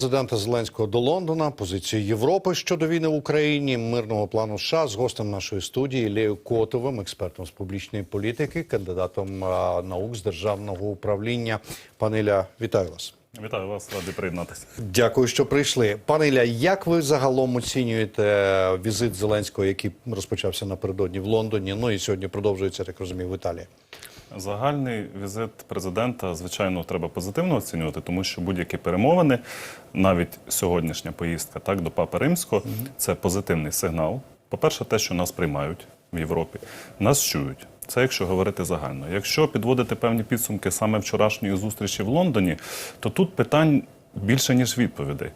Президента Зеленського до Лондона, позицію Європи щодо війни в Україні, мирного плану США з гостем нашої студії Лею Котовим, експертом з публічної політики, кандидатом а, наук з державного управління. Пане Ілля, вітаю вас. Вітаю вас, радий приєднатися. Дякую, що прийшли. Пане Ілля, як ви загалом оцінюєте візит Зеленського, який розпочався напередодні в Лондоні? Ну і сьогодні продовжується, так розумію, в Італії. Загальний візит президента, звичайно, треба позитивно оцінювати, тому що будь-які перемовини, навіть сьогоднішня поїздка так до Папи Римського, це позитивний сигнал. По-перше, те, що нас приймають в Європі, нас чують. Це якщо говорити загально. Якщо підводити певні підсумки саме вчорашньої зустрічі в Лондоні, то тут питань більше ніж відповідей.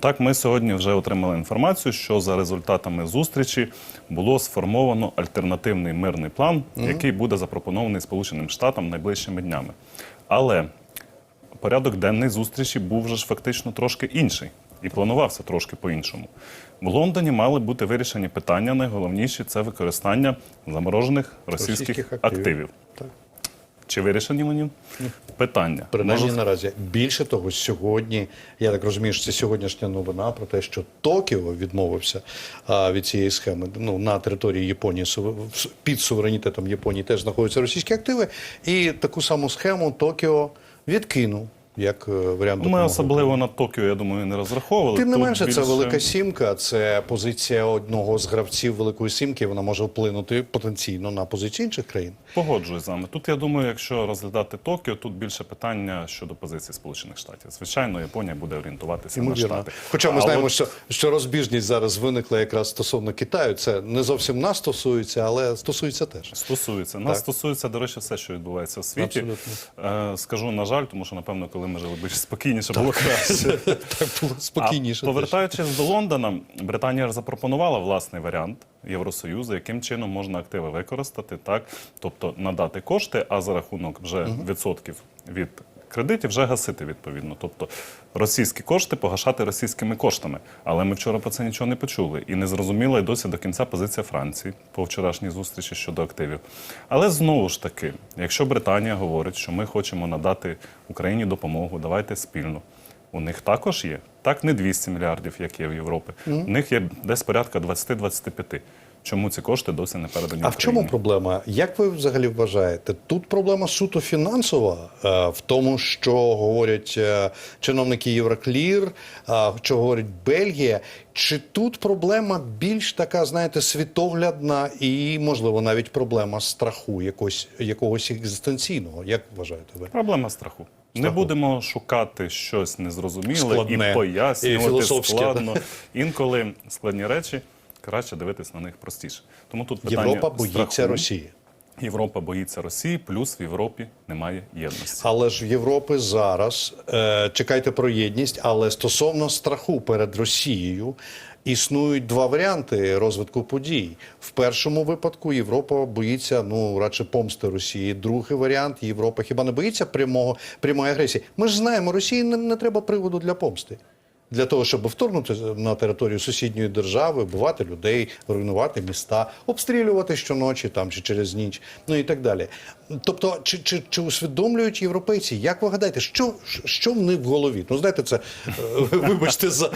Так, ми сьогодні вже отримали інформацію, що за результатами зустрічі було сформовано альтернативний мирний план, який буде запропонований Сполученим Штатам найближчими днями. Але порядок денний зустрічі був вже ж фактично трошки інший і планувався трошки по-іншому. В Лондоні мали бути вирішені питання. Найголовніші це використання заморожених російських, Російських активів. активів. Так. Чи вирішені вони? Питання. Принаймні Може, наразі більше того, сьогодні я так розумію, що це сьогоднішня новина про те, що Токіо відмовився а, від цієї схеми. Ну на території Японії під суверенітетом Японії теж знаходяться російські активи, і таку саму схему Токіо відкинув як е, варіант Ми особливо на Токіо, я думаю, не розраховували. Тим не Тут менше, це велика сімка. Це позиція одного з гравців великої сімки. Вона може вплинути потенційно на позиції інших країн. Погоджуюсь з вами. Тут я думаю, якщо розглядати Токіо, тут більше питання щодо позиції Сполучених Штатів. Звичайно, Японія буде орієнтуватися на штати. Хоча ми А знаємо, от що, що розбіжність зараз виникла якраз стосовно Китаю. Це не зовсім нас стосується, але стосується теж. стосується нас Так. стосується, до речі, все, що відбувається в світі. Абсолютно. Е, скажу на жаль, тому що напевно, коли жили більш спокійніше, було краще. Так було спокійніше. А повертаючись до Лондона, Британія запропонувала власний варіант Євросоюзу, яким чином можна активи використати, так тобто надати кошти, а за рахунок вже відсотків від кредитів вже гасити відповідно. Тобто російські кошти погашати російськими коштами. Але ми вчора про це нічого не почули, і не зрозуміла й досі до кінця позиція Франції по вчорашній зустрічі щодо активів. Але знову ж таки, якщо Британія говорить, що ми хочемо надати Україні допомогу, давайте спільно. У них також є. Так, не 200 мільярдів, як є в Європі. У них є десь порядка 20-25. Чому ці кошти досі не передані? А в чому проблема? Як ви взагалі вважаєте? Тут проблема суто фінансова е, в тому, що говорять е, чиновники Євроклір, е, що говорить Бельгія. Чи тут проблема більш така, знаєте, світоглядна і, можливо, навіть проблема страху якогось, якогось екзистенційного? Як вважаєте ви? Проблема страху. Не будемо шукати щось незрозуміле Складне. і пояснювати І складно. Інколи складні речі краще дивитись на них простіше. Тому тут питання Європа боїться страху. Росії. Європа боїться Росії, плюс в Європі немає єдності. Але ж в Європи зараз е, чекайте про єдність, але стосовно страху перед Росією існують два варіанти розвитку подій. В першому випадку Європа боїться ну радше помсти Росії. Другий варіант Європа хіба не боїться прямого прямої агресії? Ми ж знаємо, Росії не, не треба приводу для помсти. Для того, щоб вторгнути на територію сусідньої держави, вбивати людей, руйнувати міста, обстрілювати щоночі там чи через ніч, ну і так далі. Тобто, чи, чи, чи усвідомлюють європейці, як ви гадаєте, що, що в них в голові? Ну, знаєте, це е, вибачте за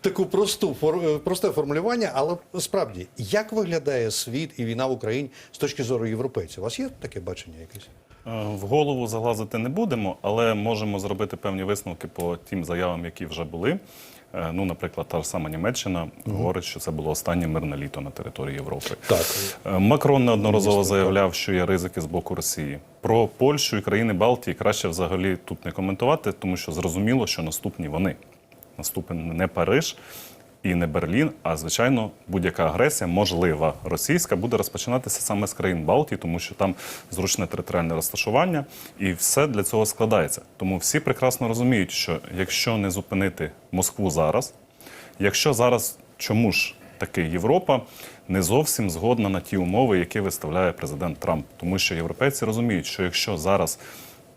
таку просту е, просте формулювання, але справді, як виглядає світ і війна в Україні з точки зору європейців? У вас є таке бачення якесь? Е, В голову залазити не будемо, але можемо зробити певні висновки по тим заявам, які вже були. Е, Ну, наприклад, та ж сама Німеччина говорить, що це було останнє мирне літо на території Європи. Так. Е, Макрон неодноразово заявляв, що є ризики з боку Росії. Про Польщу і країни Балтії краще взагалі тут не коментувати, тому що зрозуміло, що наступні вони. Наступний не Париж і не Берлін, а звичайно, будь-яка агресія, можлива російська, буде розпочинатися саме з країн Балтії, тому що там зручне територіальне розташування, і все для цього складається. Тому всі прекрасно розуміють, що якщо не зупинити Москву зараз, якщо зараз чому ж таки Європа не зовсім згодна на ті умови, які виставляє президент Трамп, тому що європейці розуміють, що якщо зараз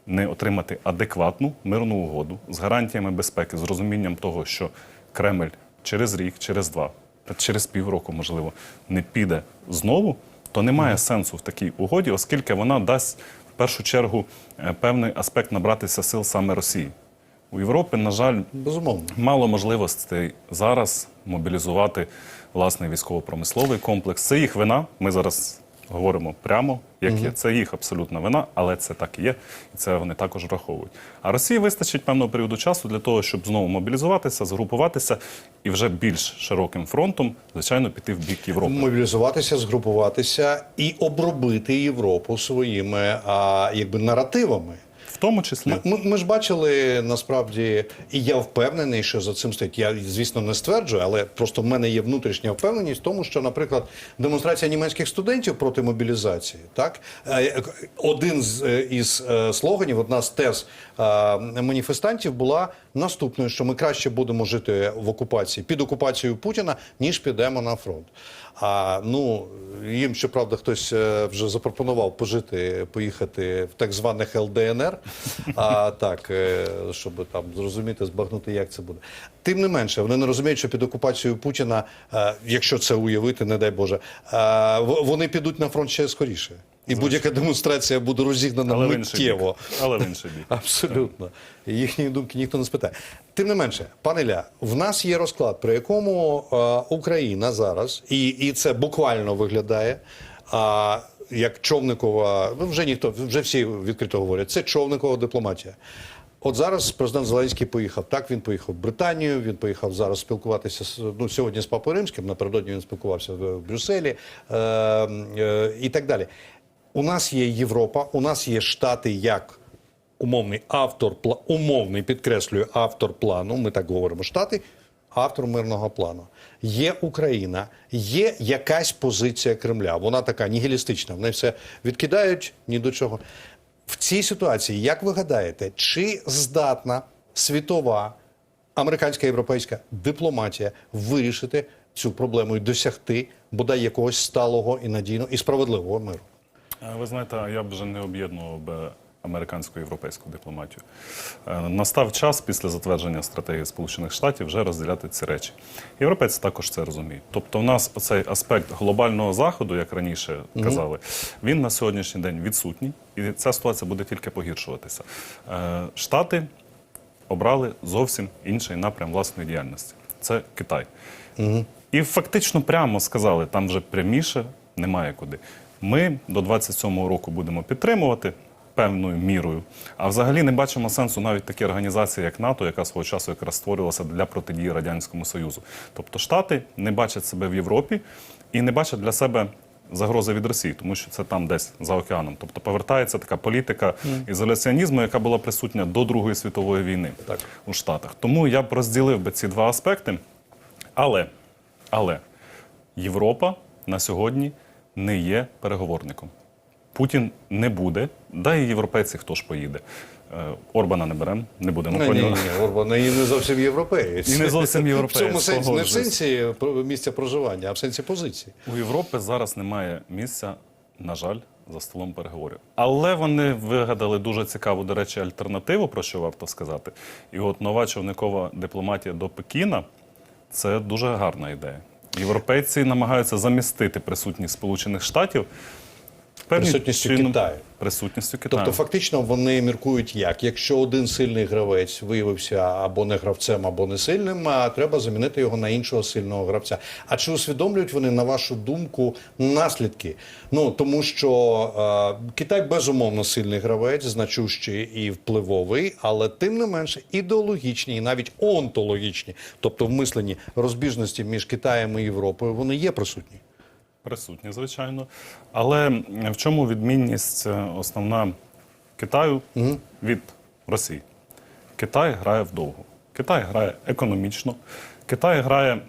не отримати адекватну мирну угоду з гарантіями безпеки, з розумінням того, що Кремль через рік, через два, через півроку, можливо, не піде знову, то немає сенсу в такій угоді, оскільки вона дасть в першу чергу е, певний аспект набратися сил саме Росії. У Європи, на жаль, Безумовно. мало можливостей зараз мобілізувати власний військово-промисловий комплекс. Це їх вина. Ми зараз говоримо прямо, як є. Це їх абсолютна вина, але це так і є, і це вони також враховують. А Росії вистачить певного періоду часу для того, щоб знову мобілізуватися, згрупуватися і вже більш широким фронтом, звичайно, піти в бік Європи. Мобілізуватися, згрупуватися і обробити Європу своїми а, якби наративами. Тому числі Ми, ми, ми ж бачили насправді, і я впевнений, що за цим стоїть. Я, звісно, не стверджую, але просто в мене є внутрішня впевненість в тому, що, наприклад, демонстрація німецьких студентів проти мобілізації, так е, один з е, із е, слоганів, одна з тез е, маніфестантів була наступною: що ми краще будемо жити в окупації під окупацією Путіна, ніж підемо на фронт. А ну їм щоправда хтось е, вже запропонував пожити, поїхати в так званих ЛДНР. А так, е, щоб там зрозуміти, збагнути, як це буде. Тим не менше, вони не розуміють, що під окупацією Путіна, е, якщо це уявити, не дай Боже, е, вони підуть на фронт ще скоріше. І будь-яка демонстрація буде розігнана але миттєво. Але в інший бік. Абсолютно. Їхні думки ніхто не спитає. Тим не менше, пане Ля, в нас є розклад, при якому е, Україна зараз, і, і це буквально виглядає. А як човникова, ну вже ніхто, вже всі відкрито говорять, це човникова дипломатія. От зараз президент Зеленський поїхав. Так, він поїхав в Британію, він поїхав зараз спілкуватися з ну, сьогодні з Папою Римським, напередодні він спілкувався в Брюсселі е, е, і так далі. У нас є Європа, у нас є Штати як умовний автор умовний, підкреслюю, автор плану. Ми так говоримо Штати, автор мирного плану. Є Україна, є якась позиція Кремля. Вона така нігілістична. Вони все відкидають ні до чого. В цій ситуації, як ви гадаєте, чи здатна світова американська європейська дипломатія вирішити цю проблему і досягти бодай якогось сталого і надійного і справедливого миру? Е, Ви знаєте, я б вже не об'єднував би американську європейську дипломатію. Е, Настав час після затвердження стратегії Сполучених Штатів вже розділяти ці речі. Європейці також це розуміють. Тобто, в нас оцей аспект глобального заходу, як раніше казали, він на сьогоднішній день відсутній, і ця ситуація буде тільки погіршуватися. Е, Штати обрали зовсім інший напрям власної діяльності. Це Китай. І фактично прямо сказали, там вже пряміше немає куди. Ми до 27-го року будемо підтримувати певною мірою. А взагалі не бачимо сенсу навіть такі організації, як НАТО, яка свого часу якраз створювалася для протидії Радянському Союзу. Тобто Штати не бачать себе в Європі і не бачать для себе загрози від Росії, тому що це там десь за океаном. Тобто повертається така політика ізоляціонізму, яка була присутня до Другої світової війни Так. у Штатах. Тому я б розділив би ці два аспекти. Але, але Європа на сьогодні не є переговорником. Путін не буде, да і європейці хто ж поїде. Е, Орбана не беремо, не будемо Ні, про нього. ні, Орбан і не зовсім європеєць. І не зовсім В цьому сенсі, не в сенсі місця проживання, а в сенсі позиції. У Європи зараз немає місця, на жаль, за столом переговорів. Але вони вигадали дуже цікаву, до речі, альтернативу, про що варто сказати. І от нова човникова дипломатія до Пекіна це дуже гарна ідея. Європейці намагаються замістити присутність Сполучених Штатів Присутністю Китаю. Присутністю Китаю. Тобто, фактично, вони міркують як? Якщо один сильний гравець виявився або не гравцем, або не сильним, а треба замінити його на іншого сильного гравця. А чи усвідомлюють вони, на вашу думку, наслідки? Ну тому що е, Китай безумовно сильний гравець, значущий і впливовий, але тим не менше ідеологічні і навіть онтологічні, тобто в мисленні розбіжності між Китаєм і Європою, вони є присутні. Присутні, звичайно. Але в чому відмінність е, основна Китаю від Росії? Китай грає вдовго. Китай грає економічно, Китай грає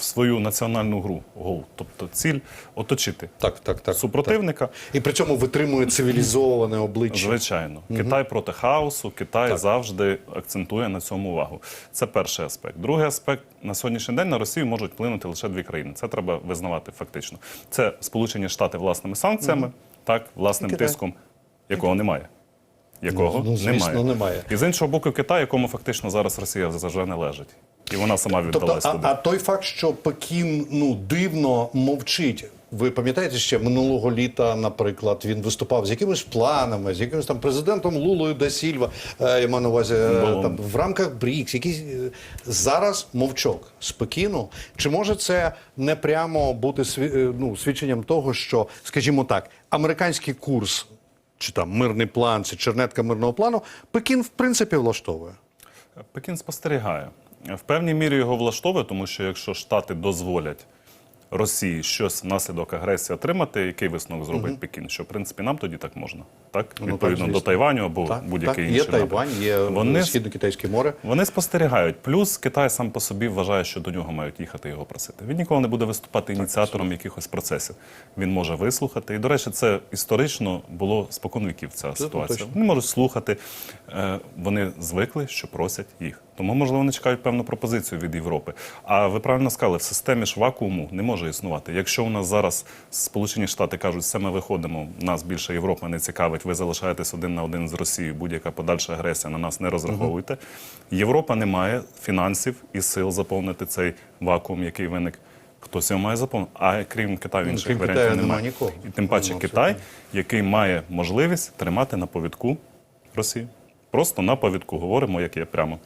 в свою національну гру гол. Тобто ціль оточити Так, так, так. супротивника. І при цьому витримує цивілізоване обличчя. Звичайно, Китай проти хаосу, Китай завжди акцентує на цьому увагу. Це перший аспект. Другий аспект на сьогоднішній день на Росію можуть вплинути лише дві країни. Це треба визнавати фактично. Це Сполучені Штати власними санкціями, так власним Китай. тиском, якого немає. Якого Ну, звісно, немає. немає. І з іншого боку, Китай, якому фактично зараз Росія вже не лежить. І вона сама Тобто, віддалась а, туди. а той факт, що Пекін ну дивно мовчить. Ви пам'ятаєте ще минулого літа, наприклад, він виступав з якимись планами, з якимось там президентом Лулою да Сільва, е, я маю на увазі е, Було. там в рамках БРІКС, якісь е, зараз мовчок з Пекіну. Чи може це не прямо бути ну, свідченням того, що, скажімо так, американський курс чи там мирний план, чи чернетка мирного плану, Пекін в принципі влаштовує. Пекін спостерігає. В певній мірі його влаштовує, тому що якщо Штати дозволять Росії щось внаслідок агресії отримати, який висновок зробить Пекін? Що в принципі нам тоді так можна, так Ну, відповідно так, до. Тайваню або будь-який так. інший Є. Тайвань, є Вони Східно-Китайське море. Вони спостерігають. Плюс Китай сам по собі вважає, що до нього мають їхати його просити. Він ніколи не буде виступати ініціатором якихось процесів. Він може вислухати. І, до речі, це історично було споконвіків ця ситуація. точно. Вони можуть слухати. Е, Вони звикли, що просять їх. Тому, можливо, вони чекають певну пропозицію від Європи. А ви правильно сказали, в системі ж вакууму не може існувати. Якщо у нас зараз Сполучені Штати кажуть, все ми виходимо, нас більше Європа не цікавить, ви залишаєтесь один на один з Росією, будь-яка подальша агресія на нас не розраховуйте. Європа не має фінансів і сил заповнити цей вакуум, який виник. Хтось його має заповнити, а крім Китаю інших крім варіантів Китаю немає. нема нікого. І тим паче Ну, Китай, який має можливість тримати на повідку Росію. Просто на повідку говоримо, як є прямо.